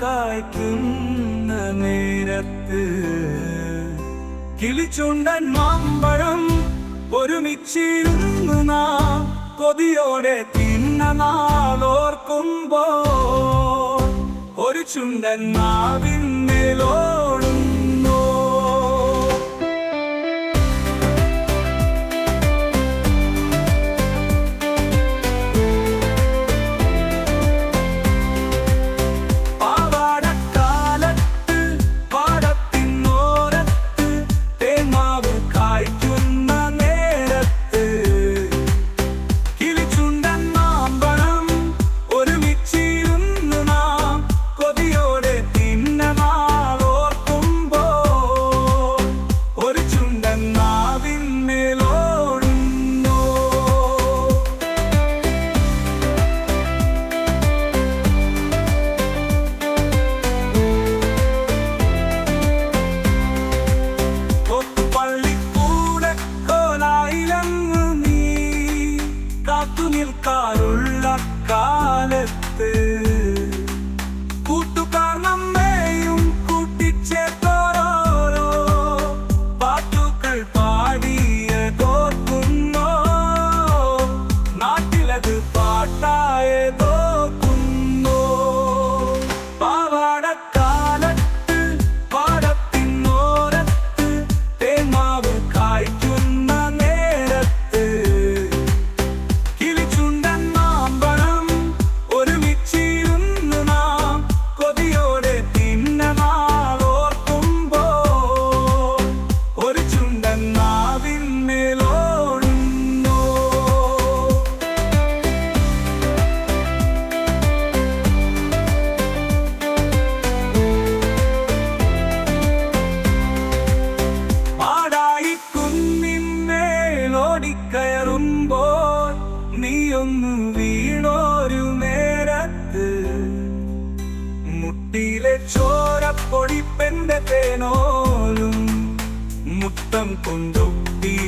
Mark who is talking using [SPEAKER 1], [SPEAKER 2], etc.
[SPEAKER 1] കായ്ക്കുന്ന നേരത്ത് കിളിച്ചുണ്ടൻ മാമ്പഴം ഒരുമിച്ചിരുന്നു നാ കൊതിയോടെ തിന്ന നാളോർക്കുമ്പോ ഒരു ചുണ്ടൻ മാവിന്ന നീ നീയൊന്ന് വീണോരു നേരത്ത്. മുട്ടിയിലെ ചോരപ്പൊടിപ്പെന്റെ തേനോലും മുത്തം കൊണ്ടൊട്ടി